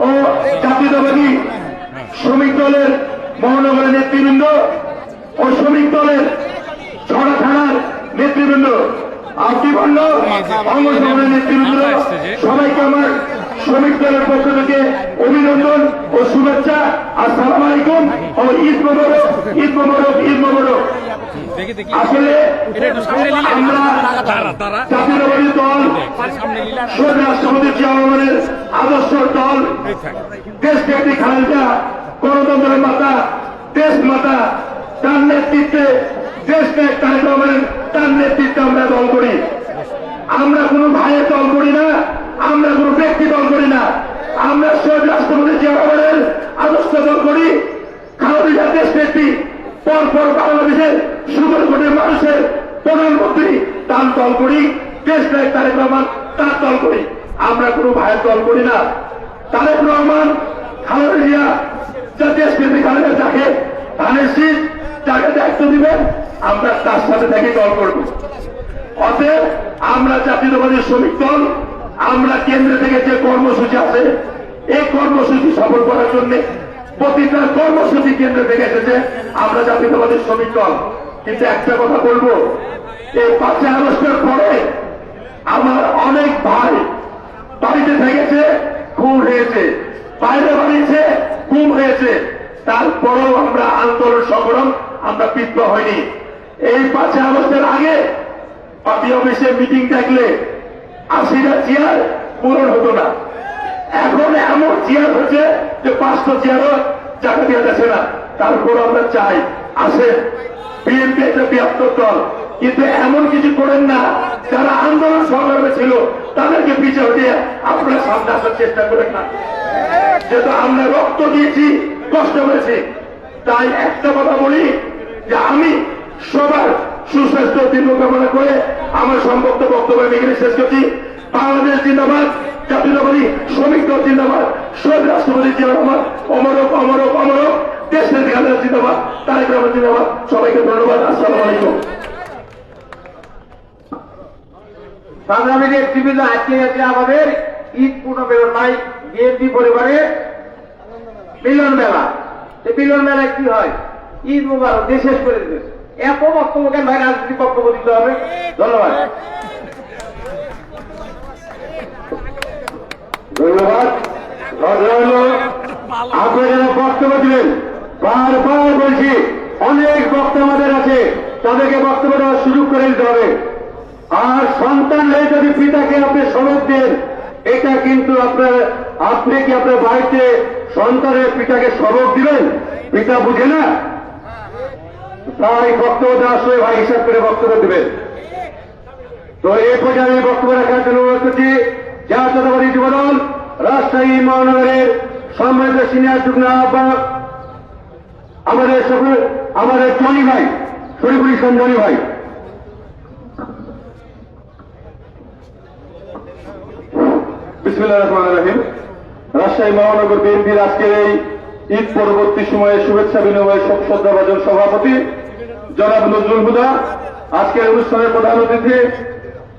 ও জাতীয়তাবাদী শ্রমিক দলের মহানগরের নেতৃবৃন্দ ও শ্রমিক দলের ছড়া থানার নেতৃবৃন্দ। আব্দিবন্ধ অঙ্গ সংগঠনের নেতৃবৃন্দ সবাইকে আমার শ্রমিক দলের পক্ষ থেকে অভিনন্দন ও শুভেচ্ছা আসসালাম আলাইকুম ও ঈদ মোবারক ঈদ মোবারক ঈদ মোবারক। আসলে একটু আমরা জাতীয়তাবাদী দল রাষ্ট্রপতি জিয়া রহমানের আদর্শ দল এই থাক। দেশ ব্যক্তি খালেদা গণতন্ত্রের মাতা দেশ মাতা তার নেতৃত্বে দেশ ত্যাগ তারেক রহমানের তার নেতৃত্বে আমরা দল করি। আমরা কোনো ভাইয়ের দল করি না। আমরা কোনো ব্যক্তি দল করি না। আমরা শহীদ রাষ্ট্রপতি জিয়া আদর্শ দল করি। খালেদা দেশ ব্যক্তি পর পর বাংলাদেশের সুন্দর কোটি মানুষের প্রধানমন্ত্রী তার দল করি। দেশ ত্যাগ তারেক রহমান তার দল করি। আমরা কোনো ভাইয়ের দল করি না। তারেক রহমান, খালেদা যা দেশ প্রেমী খালেদা যাকে ধানের শীত, যাকে দায়িত্ব দিবেন, আমরা তার সাথে থেকে দল করব। অতএব আমরা জাতীয়তাবাদী শ্রমিক দল আমরা কেন্দ্র থেকে যে কর্মসূচি আছে, এই কর্মসূচি সফল করার জন্য প্রতিটা কর্মসূচি কেন্দ্র থেকে এসেছে। আমরা জাতীয়তাবাদী শ্রমিক দল। কিন্তু একটা কথা বলব, এই পাঁচই আগস্টের পরে আমার অনেক ভাই বাড়িতে থেকেছে, খুন হয়েছে। বাইরে বাড়িয়েছে খুন হয়েছে। তারপরেও আমরা আন্দোলন সংগ্রাম আমরা বিদ্রোহ হয়নি। এই পাঁচই আগস্টের আগে পার্টি অফিসে মিটিং থাকলে আশিটা চেয়ার পূরণ হতো না। এখন এমন চেয়ার হচ্ছে যে পাঁচশো চেয়ারও জায়গা দেওয়া যাচ্ছে না। তারপর আমরা চাই, আসে। বিএনপি একটা বৃহত্তর দল। কিন্তু এমন কিছু করেন না, যারা আন্দোলন সংগ্রামে ছিল, তাদেরকে পিছিয়ে হটিয়ে আপনারা সামনে আসার চেষ্টা করেন না। যেহেতু আমরা রক্ত দিয়েছি, কষ্ট করেছি। তাই একটা কথা বলি যে আমি সবার সুস্বাস্থ্য দীর্ঘ কামনা করে আমার সম্পর্ক বক্তব্য আমি এখানে শেষ করছি। বাংলাদেশ জিন্দাবাদ জাতীয়তাবাদী শ্রমিক দল জিন্দাবাদ, শহীদ রাষ্ট্রপতি জিয়া রহমান, অমরক অমরক অমরক, দেশের খালেদা জিন্দাবাদ, তারেক রহমান জিন্দাবাদ। সবাইকে ধন্যবাদ, আসসালামু আলাইকুম। সংগ্রামী নেতৃবৃন্দ, আজকে আছে আমাদের ঈদ বিএনপি পরিবারের মিলন মেলা। মিলন মেলায় কি হয়? ঈদ মুবারক দিয়ে শেষ করে দেবে এত বক্তব্য কেন ভাই রাজনীতি বক্তব্য দিতে হবে। ধন্যবাদ। ধন্যবাদ। তাদেরকে বক্তব্য দেওয়ার করে দিতে হবে। আর সন্তান যদি পিতাকে আপনি দেন, এটা কিন্তু আপনার, আপনি কি আপনার বাড়িতে সন্তানের পিতাকে সবক দিবেন? পিতা বুঝে না? তাই বক্তব্য সময় ভাই হিসাব করে বক্তব্য দিবেন। তো এই পর্যায়ে আমি বক্তব্য রাখার জন্য অনুরোধ করছি জাতীয়তাবাদী যুবদল, রাজশাহী মহানগরের সম্মানিত সিনিয়র যুগ্ম আহ্বায়ক, আমাদের সকল আমাদের টনি ভাই, শরীফুল ইসলাম ভাই। বিসমুল্লাহ রহমান রহিম। রাজশাহী মহানগর বিএনপির আজকের এই ঈদ পরবর্তী সময়ে শুভেচ্ছা বিনিময় শ্রদ্ধাভাজন সভাপতি জনাব নজরুল হুদা, আজকের অনুষ্ঠানের প্রধান অতিথি,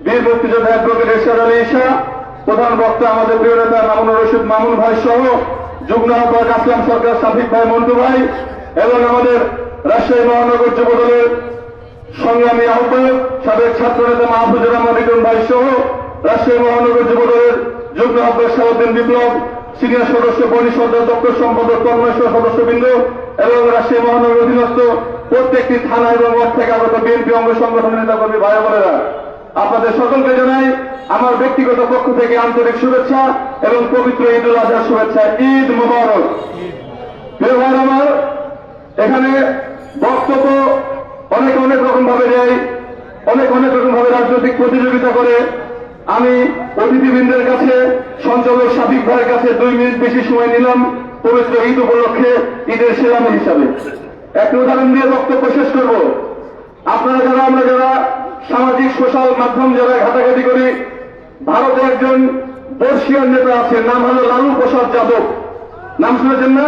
বীর মুক্তিযোদ্ধা অ্যাডভোকেট এরশাদ আলী ঈশা প্রধান বক্তা আমাদের প্রিয় নেতা মামুনুর রশিদ মামুন ভাই সহ যুগ্ম আহ্বায়ক আসলাম সরকার সাফিক ভাই মন্টু ভাই এবং আমাদের রাজশাহী মহানগর যুব দলের সংগ্রামী আহ্বায়ক, সাবেক ছাত্র নেতা মাহফুজুর রহমান রিটন ভাই সহ রাজশাহী মহানগর যুব দলের যুগ্ম আহ্বায়ক সালাউদ্দিন বিপ্লব, সিনিয়র সদস্য পরিষদ দপ্তর সম্পাদক কর্মেশ্বর সদস্যবৃন্দ এবং রাজশাহী মহানগর অধীনস্থ প্রত্যেকটি থানা এবং থেকে আগত বিএনপি অঙ্গ সংগঠনের নেতাকর্মী ভাই বোনেরা, আপনাদের সকলকে জানাই আমার ব্যক্তিগত পক্ষ থেকে আন্তরিক শুভেচ্ছা এবং পবিত্র ঈদ উল আজহার শুভেচ্ছা। ঈদ মোবারক। ভাই আমার, এখানে বক্তব্য অনেক অনেক রকম ভাবে দেয়, অনেক অনেক রকম ভাবে রাজনৈতিক প্রতিযোগিতা করে। আমি অতিথিবৃন্দের কাছে সঞ্চালক সাবিক ভাইয়ের কাছে দুই মিনিট বেশি সময় নিলাম পবিত্র ঈদ উপলক্ষে ঈদের সেলামি হিসাবে। একটা উদাহরণ দিয়ে বক্তব্য শেষ করব। আপনারা যারা, আমরা যারা সামাজিক, সোশ্যাল মাধ্যম যারা ঘাটাঘাটি করি, ভারতে একজন বর্ষিয়ান নেতা আছে নাম হলো লালু প্রসাদ যাদব। নাম শুনেছেন না?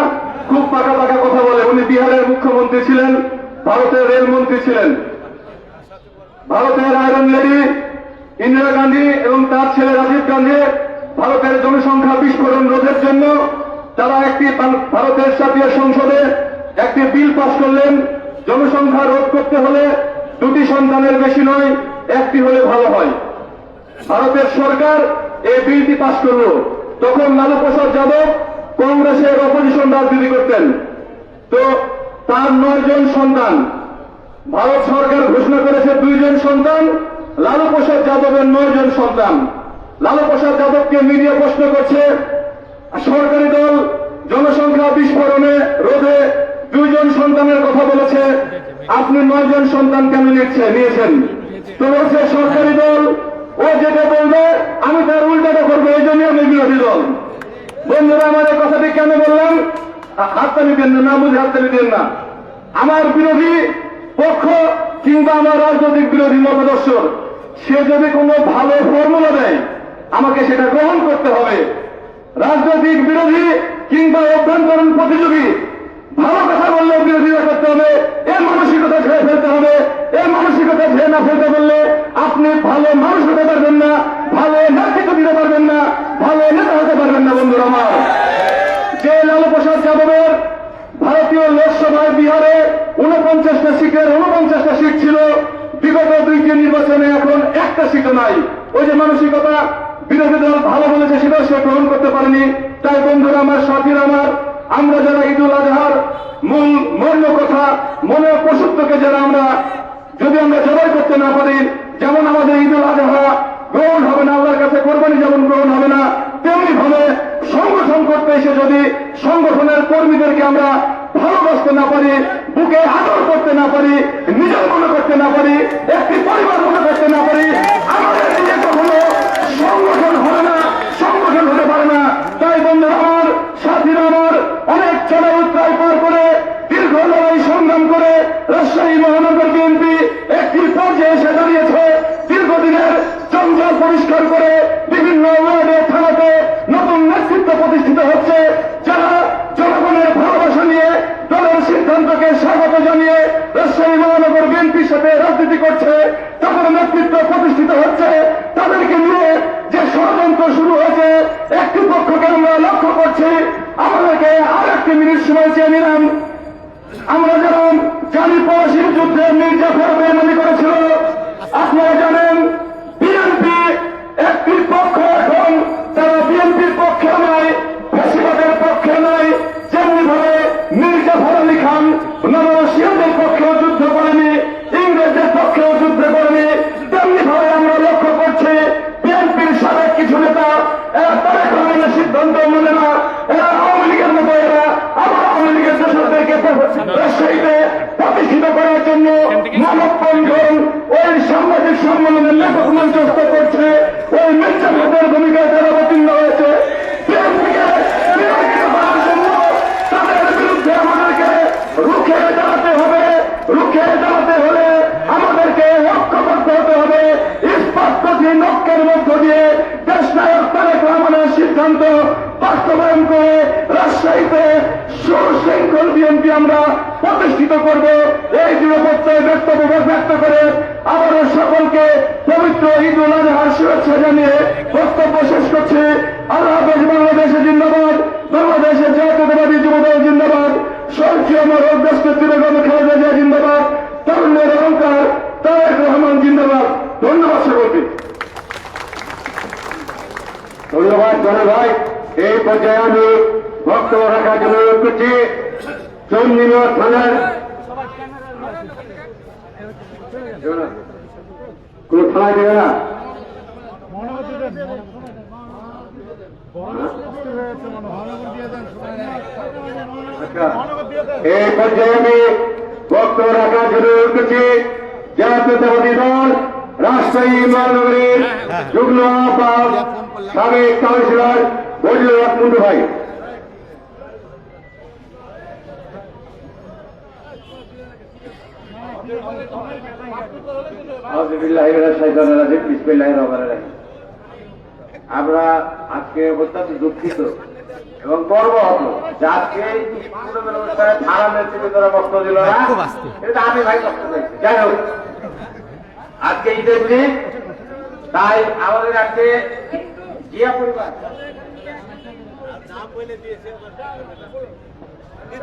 খুব পাকা পাকা কথা বলে। উনি বিহারের মুখ্যমন্ত্রী ছিলেন, ভারতের রেলমন্ত্রী ছিলেন। ভারতের আয়রন লেডি ইন্দিরা গান্ধী এবং তার ছেলে রাজীব গান্ধী ভারতের জনসংখ্যা বিস্ফোরণ রোধের জন্য তারা একটি ভারতের জাতীয় সংসদে একটি বিল পাশ করলেন, জনসংখ্যা রোধ করতে হলে দুটি সন্তানের বেশি নয়, একটি হলে ভালো হয়। ভারতের সরকার এই বিলটি পাশ করল। তখন লালু প্রসাদ যাদব কংগ্রেসের অপোজিশন রাজনীতি করতেন। তো তার নয় জন সন্তান, ভারত সরকার ঘোষণা করেছে দুইজন সন্তান লালু প্রসাদ যাদবের নয় জন সন্তান। লালু প্রসাদ যাদবকে মিডিয়া প্রশ্ন করছে, সরকারি দল জনসংখ্যা বিস্ফোরণে রোধে দুইজন সন্তানের কথা বলেছে। আপনি নয় জন সন্তান কেন নিচ্ছে নিয়েছেন। তো বলছে, সরকারি দল, ও যেটা বলবে, আমি তার উল্টাটা করব, এই জন্য আমি বিরোধী দল। বন্ধুরা, আমার এই কথাটি কেন বললাম? হাততালি দেন না বুঝে হাততালি দেন না। আমার বিরোধী পক্ষ কিংবা আমার রাজনৈতিক বিরোধী মতাদর্শ সে যদি কোনো ভালো ফর্মুলা দেয়, আমাকে সেটা গ্রহণ করতে হবে। রাজনৈতিক বিরোধী কিংবা অভ্যন্তরীণ প্রতিযোগী ভালো কথা বললে বিরোধিতা করতে হবে এর মানসিকতা ছেড়ে ফেলতে হবে এর মানসিকতা ছেড়ে না ফেলতে বললে আপনি ভালো মানুষ হতে পারবেন না, ভালো নেতৃত্ব দিতে পারবেন না, ভালো নেতা হতে পারবেন না, বন্ধুরা আমার। যে লালু প্রসাদ যাদবের ভারতীয় লোকসভায় বিহারে উনপঞ্চাশটা সিটের উনপঞ্চাশটা সিট ছিল, বিগত দুইটি নির্বাচনে এখন একটা সিটও নাই। ওই যে মানসিকতা, বিরোধী দল ভালো বলেছে সেটাও সে গ্রহণ করতে পারেনি। তাই বন্ধুরা আমার, সাথীরা আমার আমরা যারা ঈদুল আজহার মূল মর্ম কথা মনের পশুত্বকে যারা আমরা, যদি আমরা জবাই করতে না পারি, যেমন আমাদের ঈদুল আজহা গ্রহণ হবে না, আল্লাহর কাছে কোরবানি যেমন গ্রহণ হবে না তেমনি ভাবে সংগঠন করতে এসে যদি সংগঠনের কর্মীদেরকে আমরা ভালোবাসতে না পারি, বুকে আদর করতে না পারি, নিজের মনে করতে না পারি, একটি পরিবার মনে করতে না পারি আমাদের নিজে কখনো সংগঠন হবে না সংগঠন হতে পারে না তাই বন্ধুরা আমার সাথীরা আমার চড়াই উত্তরায় পার করে, দীর্ঘ লড়াই সংগ্রাম করে রাজশাহী মহানগর বিএনপি একটি পর্যায়ে এসে দাঁড়িয়েছে। দীর্ঘদিনের জঞ্জাল পরিষ্কার করে বিভিন্ন ওয়ার্ডে, থানাতে নতুন নেতৃত্ব প্রতিষ্ঠিত হচ্ছে। যারা জনগণের ভালোবাসা নিয়ে দলের সিদ্ধান্তকে স্বাগত জানিয়ে রাজশাহী মহানগর বিএনপির সাথে রাজনীতি করছে, তাদের নেতৃত্ব প্রতিষ্ঠিত হচ্ছে। তাদেরকে নিয়ে যে ষড়যন্ত্র শুরু হয়েছে, একটি পক্ষকে আমরা লক্ষ্য করছি আমাদেরকে আর একটি মিনিট সময় চেয়ে নিলাম। আমরা যেমন জানি পড়াশির যুদ্ধে মির্জাফর বেমানি করেছিল। আপনারা জানেন, বিএনপি একটি পক্ষ এখন রাজশাহীতে সুশৃঙ্খল বিএনপি আমরা প্রতিষ্ঠিত করব। এই দৃঢ়প্রত্যয় বক্তব্য ব্যক্ত করে আবারও সকলকে পবিত্র ঈদ উল আজহার শুভেচ্ছা জানিয়ে বক্তব্য শেষ করছি। আল্লাহ বাংলাদেশে জিন্দাবাদ বাংলাদেশের জাতীয়তাবাদী যুবদল জিন্দাবাদ সরকারি আমার অভ্যস্ত বেগম খালেদা জিয়া জিন্দাবাদ, তরুণের অহংকার, তারেক রহমান জিন্দাবাদ। ধন্যবাদ সকলকে। ধন্যবাদ ভাই। এই পর্যায়ে আমি বক্তব্য রাখার জন্য অনুরোধ করছি চন্দিনগর থানার কোন থানায় দেবে না। আচ্ছা এই পর্যায়ে আমি বক্তব্য রাখার জন্য অনুরোধ করছি, জাতীয়তাবাদী দল, রাজশাহী মহানগরীর যুগ্ম সাবেক কাউন্সিলর বজলুর মুন্ডু ভাই। আমরা আজকে অত্যন্ত দুঃখিত এবং গর্ব হতো যে আজকে অনুষ্ঠানে থানা নেতৃত্বরা বক্তব্য দিল না। এটা আমি ভাই যাই হোক আজকে ঈদের দিন তাই আমাদের আজকে জিয়া পরিবার।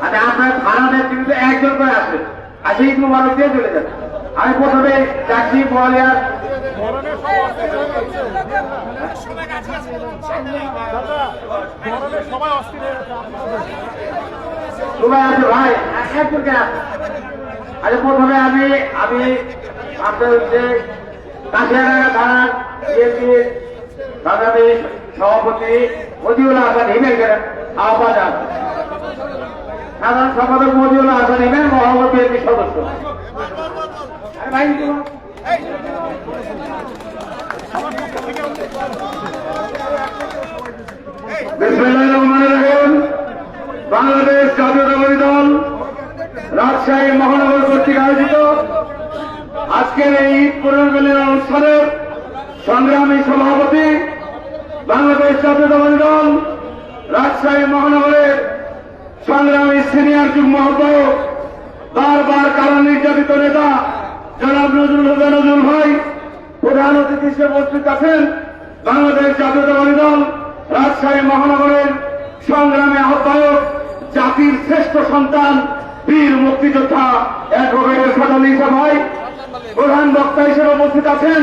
আচ্ছা আপনার থানা একজন করে আসবেন আচ্ছা ঈদ মুবারক দিয়ে চলে যান আমি প্রথমে চাকরি সবাই ভাই আচ্ছা প্রথমে আমি আমি আপনার হচ্ছে সভাপতি মজিউল হাসান হিমেলকে আহ্বান। সাধারণ সম্পাদক মজিউল হাসান হিমেল মহানগর বিএনপি সদস্য। ভাই বাংলাদেশ জাতীয়তাবাদী দল রাজশাহী মহানগর কর্তৃক আয়োজিত আজকের এই ঈদ পুনর্মিলন অনুষ্ঠানের সংগ্রামী সভাপতি বাংলাদেশ জাতীয়তাবাদী দল রাজশাহী মহানগরের সংগ্রামী সিনিয়র যুগ্ম আহ্বায়ক, বারবার কারণ নির্যাতিত নেতা, জনাব নজরুল হুদা নজরুল ভাই, প্রধান অতিথি হিসেবে উপস্থিত আছেন, বাংলাদেশ জাতীয়তাবাদী দল, রাজশাহী মহানগরের সংগ্রামী আহ্বায়ক, জাতির শ্রেষ্ঠ সন্তান, বীর মুক্তিযোদ্ধা অ্যাডভোকেটের সাদাল ইসা ভাই, প্রধান বক্তা হিসেবে উপস্থিত আছেন,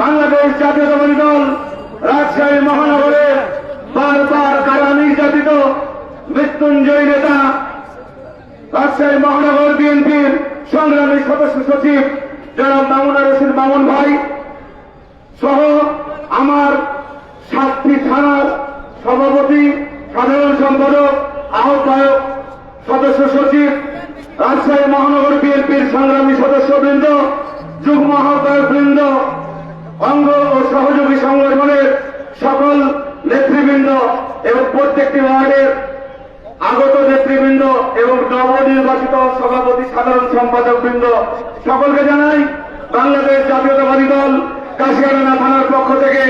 বাংলাদেশ জাতীয়তাবাদী দল, রাজশাহী মহানগরের বারবার কারা নির্যাতিত মৃত্যুঞ্জয়ী নেতা রাজশাহী মহানগর বিএনপির সংগ্রামী সদস্য সচিব জনাব মামুনা রশিদ মামুন ভাই সহ আমার সাতটি থানার সভাপতি, সাধারণ সম্পাদক, আহ্বায়ক, সদস্য সচিব রাজশাহী মহানগর বিএনপির সংগ্রামী সদস্যবৃন্দ, যুগ্ম আহ্বায়ক বৃন্দ, অঙ্গ ও সহযোগী সংগঠনের সকল নেতৃবৃন্দ এবং প্রত্যেকটি ওয়ার্ডের আগত নেতৃবৃন্দ এবং নবনির্বাচিত সভাপতি সাধারণ সম্পাদক বৃন্দ সকলকে জানাই বাংলাদেশ জাতীয়তাবাদী দল কাশিয়ারানা থানার পক্ষ থেকে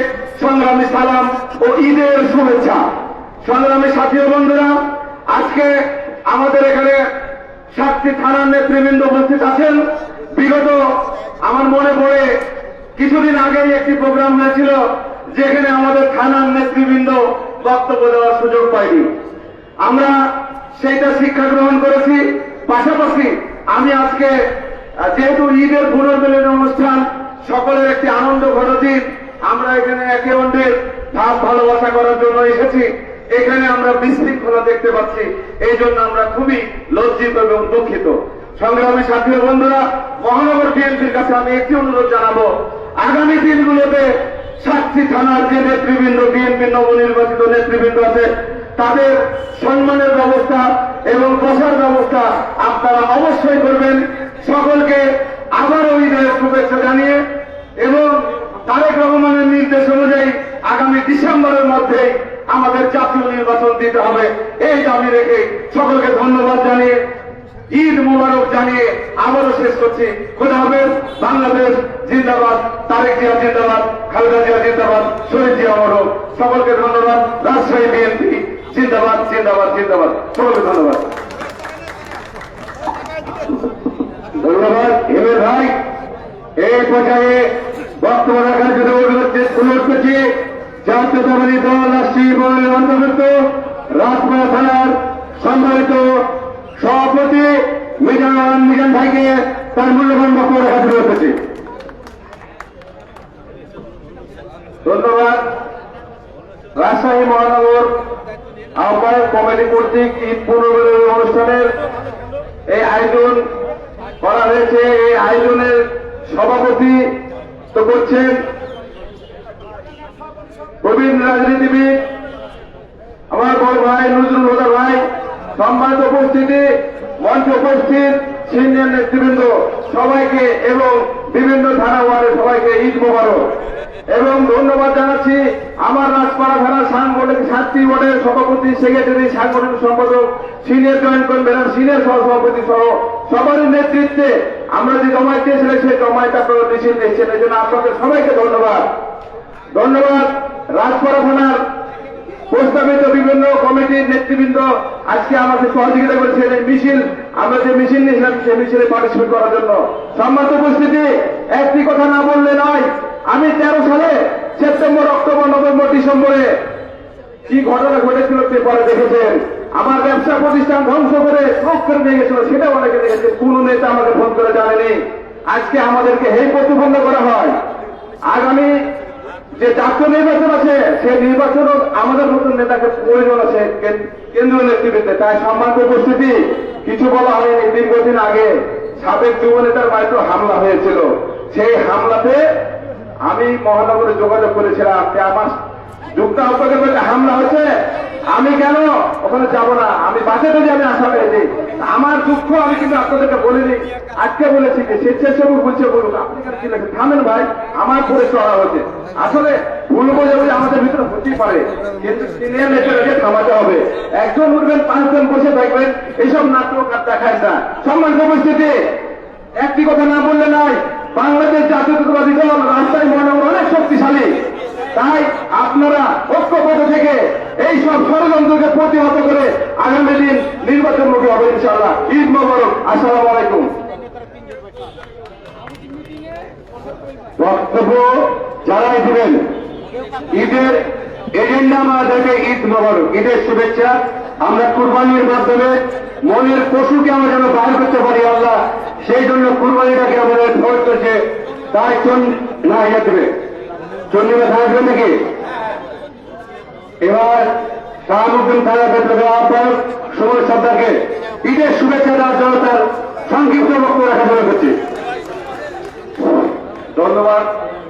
সংগ্রামী সালাম ও ঈদের শুভেচ্ছা। সংগ্রামী সাথী বন্ধুরা, আজকে আমাদের এখানে সাতটি থানার নেতৃবৃন্দ উপস্থিত আছেন। বিগত আমার মনে পড়ে কিছুদিন আগেই একটি প্রোগ্রাম হয়েছিল, যেখানে আমাদের থানার নেতৃবৃন্দ বক্তব্য দেওয়ার সুযোগ পাইনি আমরা সেইটা শিক্ষা গ্রহণ করেছি। পাশাপাশি আমি আজকে যেহেতু ঈদের পুনর্মিলন অনুষ্ঠান, সকলের একটি আনন্দ ঘটতির আমরা এখানে একে অন্যের ভাব ভালোবাসা করার জন্য এসেছি। এখানে আমরা বিশৃঙ্খলা দেখতে পাচ্ছি। এই জন্য আমরা খুবই লজ্জিত এবং দুঃখিত। সংগ্রামী সাথী বন্ধুরা, মহানগর বিএনপির কাছে আমি একটি অনুরোধ জানাব। আগামী দিনগুলোতে সাতটি থানার যে নেতৃবৃন্দ, বিএনপির নবনির্বাচিত নেতৃবৃন্দ আছে তাদের সম্মানের ব্যবস্থা এবং বসার ব্যবস্থা আপনারা অবশ্যই করবেন। সকলকে আবারও ঈদের শুভেচ্ছা জানিয়ে এবং তারেক রহমানের নির্দেশ অনুযায়ী আগামী ডিসেম্বরের মধ্যে আমাদের জাতীয় নির্বাচন দিতে হবে। এই দাবি রেখে সকলকে ধন্যবাদ জানিয়ে, ঈদ মোবারক জানিয়ে আবারও শেষ করছি। খোদা হবে বাংলাদেশ জিন্দাবাদ, তারেক জিয়া জিন্দাবাদ, খালেদা জিয়া জিন্দাবাদ, শহীদ জিয়া সকলকে ধন্যবাদ। রাজশাহী বিএনপি জিন্দাবাদ জিন্দাবাদ জিন্দাবাদ। সকলকে ধন্যবাদ। ধন্যবাদ। হেমের ভাই এই পর্যায়ে বক্তব্য রাখার জন্য অনুরোধ করছি জাতীয়তাবাদী দল রাষ্ট্রীয় অন্তর্ভুক্ত রাজপাড়া থানার সম্মানিত সভাপতি মিজান মিজান ভাইকে তার মূল্যবান বক্তব্য রাখার জন্য করছি। ধন্যবাদ। রাজশাহী মহানগর আহ্বায়ক কমিটি কর্তৃক ঈদ পুনর্মিলন অনুষ্ঠানের এই আয়োজন করা হয়েছে। এই আয়োজনের সভাপতি তো করছেন প্রবীণ রাজনীতিবিদ, আমার বড় ভাই নজরুল হুদা ভাই। সম্মানিত উপস্থিতি, মঞ্চে উপস্থিত, সিনিয়র নেতৃবৃন্দ সবাইকে এবং বিভিন্ন থানা ওয়ার্ডের সবাইকে ঈদ মোবারক। এবং ধন্যবাদ জানাচ্ছি আমার রাজপাড়া থানার সাংগঠনিক সাতটি ওয়ার্ডের সভাপতি সেক্রেটারি, সাংগঠনিক সম্পাদক, সিনিয়র জয়েন্ট কনভেনার, সিনিয়র সহসভাপতি সহ সবারই নেতৃত্বে আমরা যে জমায়েত দিয়েছিলাম সেই জমায়েত আপনারা মিছিল দিয়েছেন এই জন্য আপনাদের সবাইকে ধন্যবাদ। ধন্যবাদ রাজপাড়া থানার প্রস্তাবিত বিভিন্ন কমিটির নেতৃবৃন্দ আজকে আমাকে সহযোগিতা করেছে, এই মিছিল, আমরা যে মিছিল নিয়েছিলাম, সেই মিছিলে পার্টিসিপেট করার জন্য। সম্মত উপস্থিতি, একটি কথা না বললে নয় আমি তেরো সালে সেপ্টেম্বর, অক্টোবর, নভেম্বর, ডিসেম্বরে কি ঘটনা ঘটেছিল পেপারে দেখেছেন। আমার ব্যবসা প্রতিষ্ঠান ধ্বংস করে সব করে নিয়ে গেছিল সেটা অনেকে দেখেছেন। কোন নেতা আমাকে ফোন করে জানেনি। আজকে আমাদেরকে হেই প্রতিবন্ধ করা হয়। আগামী যে জাতীয় নির্বাচন আছে, সেই নির্বাচনও আমাদের নতুন নেতাকে প্রয়োজন আছে কেন- কেন্দ্রীয় নেতৃত্বে তাই সম্মানিত উপস্থিতি, কিছু বলা হয়নি। দীর্ঘদিন আগে সাবেক যুব নেতার বাড়িতে হামলা হয়েছিল। সেই হামলাতে আমি মহানগরে যোগাযোগ করেছিলাম যে আমার যুক্ত মধ্যে হামলা হয়েছে। আমি কেন? ওখানে যাব না। আমি বাঁচাতে যে আমি আশা পেয়েছি আমার দুঃখ, আমি কিন্তু আপনাদেরকে বলিনি। আজকে বলেছি যে স্বেচ্ছাসেবক বলছে, বলুন। আপনি থামেন ভাই, আমার পরে চড়া হচ্ছে আসলে ভুল আমাদের ভিতরে হতেই পারে। কিন্তু সিনিয়র থামাতে হবে। একজন উঠবেন, পাঁচজন বসে থাকবেন। এইসব নাটক আর দেখায় না। সম্মানিত উপস্থিতি, একটি কথা না বললে নয় বাংলাদেশ জাতীয়তাবাদী দল রাজশাহী মহানগর অনেক শক্তিশালী। তাই আপনারা ঐক্যবদ্ধ থেকে এই সব ষড়যন্ত্রকে প্রতিহত করে আগামী দিন নির্বাচনমুখী হবে ইনশাআল্লাহ। ঈদ মোবারক। আসসালামু আলাইকুম। বক্তব্য যারাই দিবেন। ঈদের এজেন্ডা আমাদেরকে ঈদ মোবারক। ঈদের শুভেচ্ছা। আমরা কুরবানির মাধ্যমে মনের পশুকে আমরা যেন বাইর করতে পারি, আল্লাহ। সেই জন্য কুরবানিটাকে আমাদের ফোর্স করছে তাই চন না ইয়ে দেবে। চন্ডিমা থাকবে নাকি? এবার শাহাবুদ্দিন থানা ক্ষেত্রে আহ্বায়ক সুমন সর্দারকে। ঈদের শুভেচ্ছা দেওয়ার জন্য তার সংক্ষিপ্ত বক্তব্য রাখা মনে করছি। ধন্যবাদ।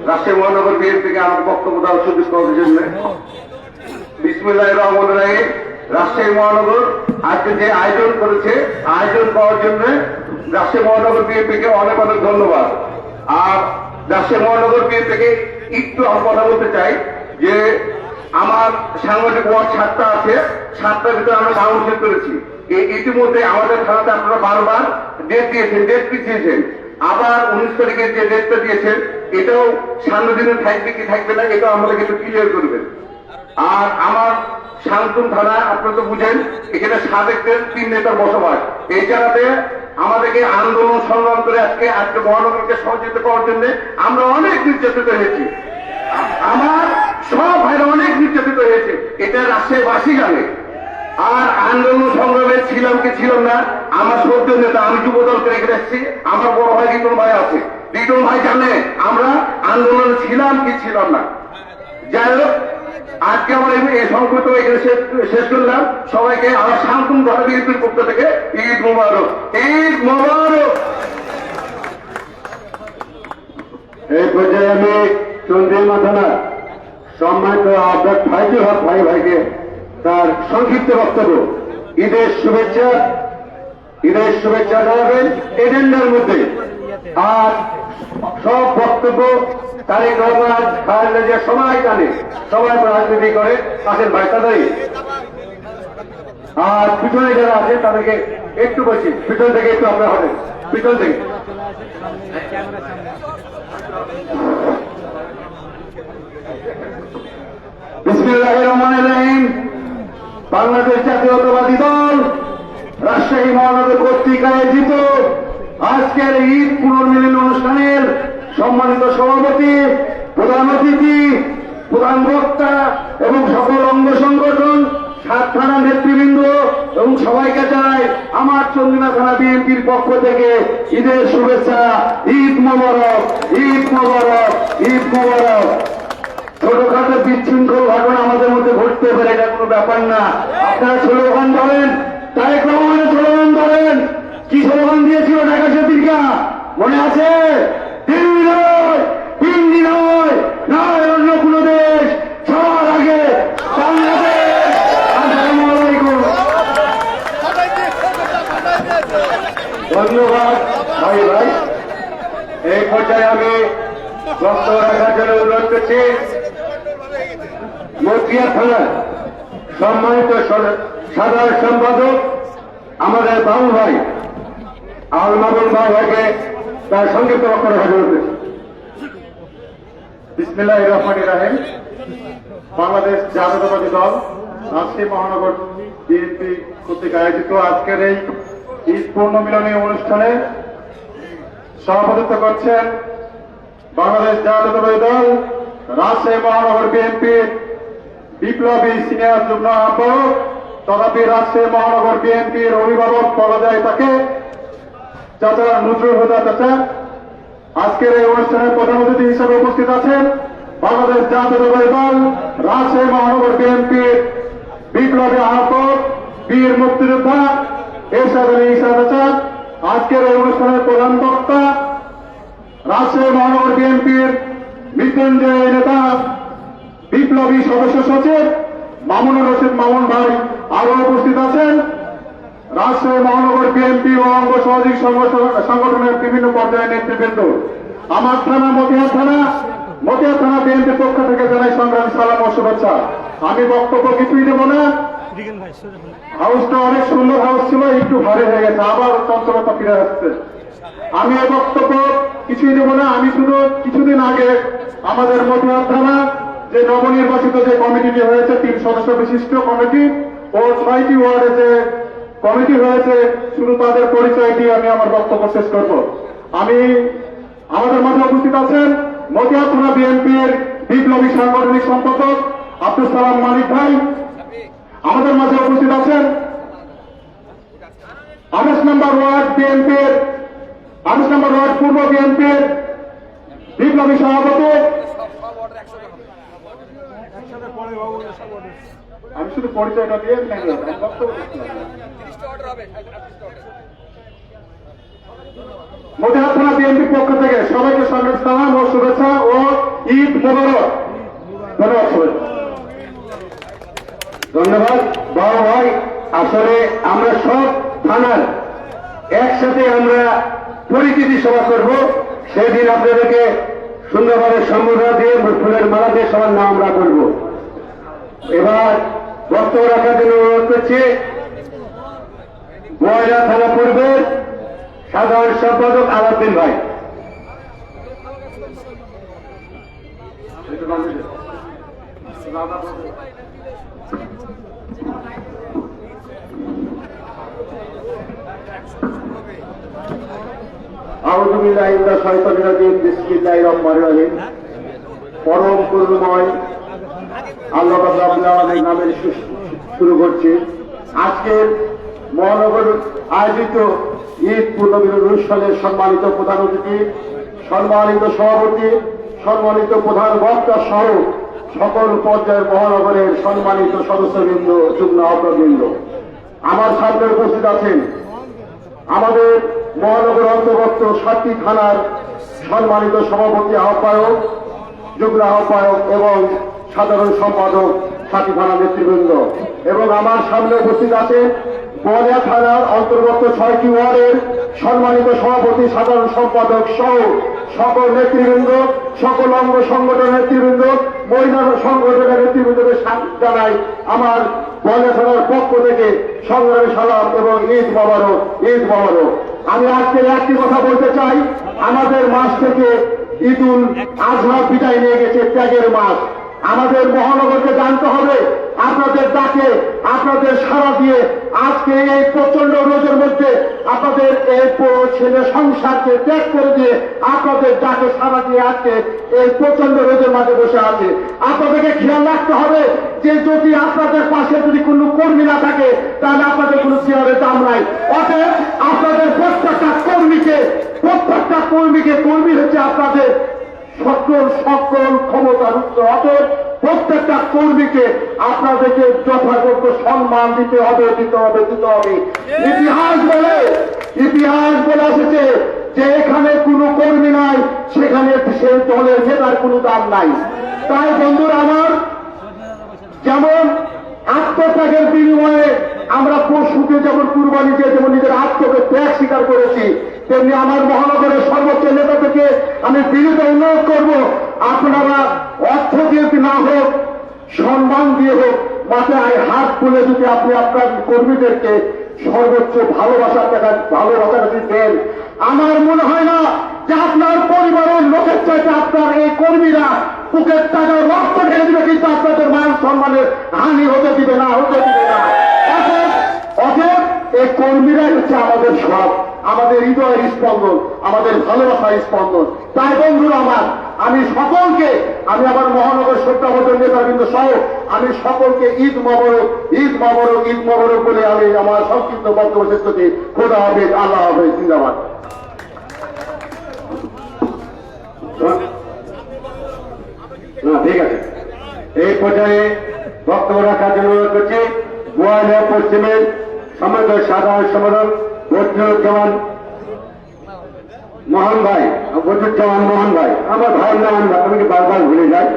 রাজশাহী মহানগর বিএনপিকে আমার বক্তব্য দেওয়ার সুযোগ করার জন্য। বিসমুল্লাহ রহমান রাহিম। রাজশাহী মহানগর আজকে যে আয়োজন করেছে, আয়োজন করার জন্য রাজশাহী মহানগর বিএনপিকে অনেক অনেক ধন্যবাদ। আর রাজশাহী মহানগর বিএনপিকে একটু আমি কথা বলতে চাই, যে আমার সাংগঠনিক ওয়ার্ড সাতটা আছে, সাতটার ভিতরে আমরা কাউন্সিল করেছি। ইতিমধ্যে আমাদের থানাতে আপনারা বারবার ডেট দিয়েছেন ডেট পিছিয়েছেন। আবার উনিশ তারিখে যে ডেটটা দিয়েছেন, এটাও সামনের দিনে থাকবে কি থাকবে না, এটাও আমাদেরকে একটু ক্লিয়ার করবেন। আর আমার শান্তন থানা, আপনারা তো বুঝেন, এখানে সাবেকদের তিন নেতার বসবাস। এই জায়গাতে আমাদেরকে আন্দোলন সংগ্রাম করে আজকে আজকে মহানগরকে সহযোগিতা করার জন্য আমরা অনেক নির্যাতিত হয়েছি। আমার সব ভাইরা অনেক নির্যাতিত হয়েছে। এটা রাজশাহীবাসী জানে। আর আন্দোলন সংগ্রামে ছিলাম কি ছিলাম না, আমার সদ্য নেতা আমি যুব দল করে এখানে এসেছি। আমার বড় ভাই রিটন ভাই আছে। রিটন ভাই জানে, আমরা আন্দোলন ছিলাম কি ছিলাম না। যাই হোক আজকে আমার এই- সংকট এখানে শেষ- করলাম। সবাইকে আমার শান্তন ধরা বিএনপির পক্ষ থেকে ঈদ মোবারক। ঈদ মোবারক! এই পর্যায়ে আমি চন্দ্রিমা থানা সম্মানিত আপনার ভাইকে, হক ভাই ভাইকে তার সংক্ষিপ্ত বক্তব্য। ঈদের শুভেচ্ছা ঈদের শুভেচ্ছা জানাবেন এজেন্ডার মধ্যে। আর সব বক্তব্য তারেক রহমান, খালেদা জিয়া সবাই জানে। সবাই রাজনীতি করে। আসেন ভাই, তাড়াতাড়ি। আর পিছনে যারা আছে, তাদেরকে একটু বলছি, পিছন থেকে একটু আপনার হবে পিছন থেকে। বাংলাদেশ জাতীয়তাবাদী দল রাজশাহী মহানগর কর্তৃক আয়োজিত আজকের ঈদ পুনর্মিলন অনুষ্ঠানের সম্মানিত সভাপতি, প্রধান অতিথি, প্রধান বক্তা এবং সকল অঙ্গ সংগঠন, সাত থানা নেতৃবৃন্দ এবং সবাইকে জানাই আমার চন্দ্রিমা থানা বিএনপির পক্ষ থেকে ঈদের শুভেচ্ছা। ঈদ মোবারক ঈদ মোবারক ঈদ মোবারক। ছোটখাটো বিশৃঙ্খল ঘটনা আমাদের মধ্যে ঘটতে পারে, এটা কোনো ব্যাপার না। আপনারা স্লোগান ধরেন স্লোগান ধরেন কি স্লোগান দিয়েছিল ঢাকা পত্রিকা মনে আছে? দিল্লি নয় হিন্দি নয় নয় অন্য কোন দেশ, সবার আগে ধন্যবাদ, ভাই ভাই। এই আমি সম্মানিত সাধারণ সম্পাদক আমাদের বাবু ভাই। আল মামুন ভাই ভাইকে তার সংক্ষিপ্ত বক্তব্য জন্য অনুরোধ বিসমিল্লাহ রহমান রাহিম। বাংলাদেশ জাতীয়তাবাদী দল, রাজশাহী মহানগর বিএনপি কর্তৃক আয়োজিত আজকের এই ঈদ পূর্ণ মিলনী অনুষ্ঠানে সভাপতিত্ব করছেন বাংলাদেশ জাতীয়তাবাদী দল, রাজশাহী মহানগর বিএনপির বিপ্লবী সিনিয়র যুগ্ম আহ্বায়ক, তথাপি রাজশাহী মহানগর বিএনপির অভিভাবক বলা যায় তাকে চাচা নজরুল হুদা চাচা আজকের এই অনুষ্ঠানের প্রধান অতিথি হিসেবে উপস্থিত আছেন বাংলাদেশ জাতীয়তাবাদী দল, রাজশাহী মহানগর বিএনপির বিপ্লবী আহ্বায়ক বীর মুক্তিযোদ্ধা, এরশাদ আলী ইসা চাচা আজকের এই অনুষ্ঠানের প্রধান বক্তা রাজশাহী মহানগর বিএনপির মৃত্যুঞ্জয় নেতা, বিপ্লবী সদস্য সচিব মামুনুর রশিদ মামুন ভাই আরও উপস্থিত আছেন। রাজশাহী মহানগর বিএনপি ও অঙ্গ সংগঠন- সংগঠনের বিভিন্ন পর্যায়ের নেতৃবৃন্দ। আমার থানা মতিহার থানা মতিহার থানা বিএনপির পক্ষ থেকে জানাই সংগ্রামী, সালাম ও শুভেচ্ছা। আমি বক্তব্য কিছুই দেব না। হাউসটা অনেক সুন্দর হাউস ছিল, একটু ভারী হয়ে গেছে, আবার চঞ্চলতা ফিরে আসছে। আমি এই বক্তব্য কিছুই দেব না, আমি শুধু কিছুদিন আগে আমাদের মতিহার থানা যে নবনির্বাচিত যে কমিটিটি হয়েছে, তিন সদস্য বিশিষ্ট কমিটি ও ছয়টি ওয়ার্ডে যে কমিটি হয়েছে, শুধু তাদের পরিচয় দিয়ে আমি আমার বক্তব্য শেষ করব। আমি আমাদের মাঝে উপস্থিত আছেন থানা বিএনপির বিপ্লবী সাংগঠনিক সম্পাদক আব্দুল সালাম মালিক ভাই। আমাদের মাঝে উপস্থিত আছেন আঠাশ নম্বর ওয়ার্ড বিএনপির, আঠাশ নম্বর ওয়ার্ড পূর্ব বিএনপির বিপ্লবী সভাপতি। আমি শুধু পরিচয়টা দিয়ে নেব, আমি বক্তব্য দিচ্ছিলাম। মতিহার থানা বিএনপির পক্ষ থেকে সবাইকে সঙ্গে সালাম ও শুভেচ্ছা ও ঈদ মোবারক। ধন্যবাদ ধন্যবাদ। বড় ভাই আসলে আমরা সব থানার একসাথে আমরা পরিচিতি সভা করব। সেদিন আপনাদেরকে সুন্দরভাবে সম্বোধনা দিয়ে ফুলের মালা দিয়ে সবার নাম আমরা করব। এবার বক্তব্য রাখার জন্য অনুরোধ করছি বয়রা থানা পূর্বের সাধারণ সম্পাদক আলাউদ্দিন ভাই। পরম করুণময় আল্লাহ রাব্বুল আলামিনের নামে শুরু করছি। আজকের মহানগর আয়োজিত ঈদ পূর্ণমিলন অনুষ্ঠানের সম্মানিত প্রধান অতিথি, সম্মানিত সভাপতি, সম্মানিত প্রধান বক্তা সহ সকল পর্যায়ের মহানগরের সম্মানিত সদস্যবৃন্দ, যুগ্ম আহ্বাবৃন্দ আমার সামনে উপস্থিত আছেন আমাদের মহানগর অন্তর্গত সাতটি থানার সম্মানিত সভাপতি আহ্বায়ক, যুগ্ম আহ্বায়ক এবং সাধারণ সম্পাদক সাথী থানা নেতৃবৃন্দ। এবং আমার সামনে উপস্থিত আছেন বলিয়া থানার অন্তর্গত ছয়টি ওয়ার্ডের সম্মানিত সভাপতি, সাধারণ সম্পাদক সহ সকল নেতৃবৃন্দ, সকল অঙ্গ সংগঠনের নেতৃবৃন্দ, মহিলা সংগঠনের নেতৃবৃন্দকে স্বাগত জানাই আমার বলিয়া থানার পক্ষ থেকে। সংগ্রামী সালাম এবং ঈদ মোবারক ঈদ মোবারক। আমি আজকে একটি কথা বলতে চাই। আমাদের মাস থেকে ঈদুল আজহা বিদায় নিয়ে গেছে, ত্যাগের মাস। আমাদের মহানগরকে জানতে হবে। আপনাদের ডাকে, আপনাদের সারা দিয়ে আজকে এই প্রচণ্ড রোজের মধ্যে আপনাদের এই ছেলে সংসারকে ত্যাগ করে দিয়ে আপনাদের ডাকে সারা দিয়ে আজকে এই প্রচণ্ড রোজের মাঝে বসে আছে। আপনাদেরকে খেয়াল রাখতে হবে যে যদি আপনাদের পাশে যদি কোনো কর্মী না থাকে, তাহলে আপনাদের কোনো চেয়ারের দাম নাই। অতএব আপনাদের প্রত্যেকটা কর্মীকে প্রত্যেকটা কর্মীকে, কর্মী হচ্ছে আপনাদের সকল সকল ক্ষমতার উচ্চ অতএব প্রত্যেকটা কর্মীকে আপনাদেরকে যথাযোগ্য সম্মান দিতে হবে দিতে হবে দিতে হবে। ইতিহাস বলে ইতিহাস বলে এসেছে যে এখানে কোনো কর্মী নাই, সেখানে সে দলের নেতার কোনো দাম নাই। তাই বন্ধুরা আমার, যেমন আত্মত্যাগের বিনিময়ে আমরা পশুকে যেমন কুরবানি দিয়ে, যেমন নিজের আত্মকে ত্যাগ স্বীকার করেছি, তেমনি আমার মহানগরের সর্বোচ্চ নেতা থেকে আমি বিনীত অনুরোধ করব, আপনারা অর্থ দিয়ে না হোক, সম্মান দিয়ে হোক, মাথায় হাত তুলে যদি আপনি আপনার কর্মীদেরকে সর্বোচ্চ ভালোবাসার টাকা ভালোবাসা যদি দেন, আমার মনে হয় না যে আপনার পরিবারের লোকের চাইতে আপনার এই কর্মীরা বুকের টাকা রক্ত ঢেলে দিবে কর্মীরাই হচ্ছে আমাদের সব। আমাদের হৃদয়ের স্পন্দন, আমাদের ভালোবাসার স্পন্দন। তাই বন্ধুরা আমার, আমি সকলকে, আমি আমার মহানগর সত্যাবর্তন নেতাবৃন্দ সহ, আমি সকলকে ঈদ মবরক ঈদ মবরক ঈদ মবরক বলে আমি আমার সংক্ষিপ্ত বক্তব্য শেষ খোদা হাফেজ, আল্লাহ হাফেজ, জিন্দাবাদ। ঠিক আছে। এই পর্যায়ে বক্তব্য রাখার জন্য অনুরোধ করছি গোয়ালিয়া পশ্চিমের সম্মানিত সাধারণ সম্পাদক বদরুজ্জামান মোহন ভাই বদরুজ্জামান মোহন ভাই। আমার ভাইয়ের নাম আমি বারবার ভুলে যাই?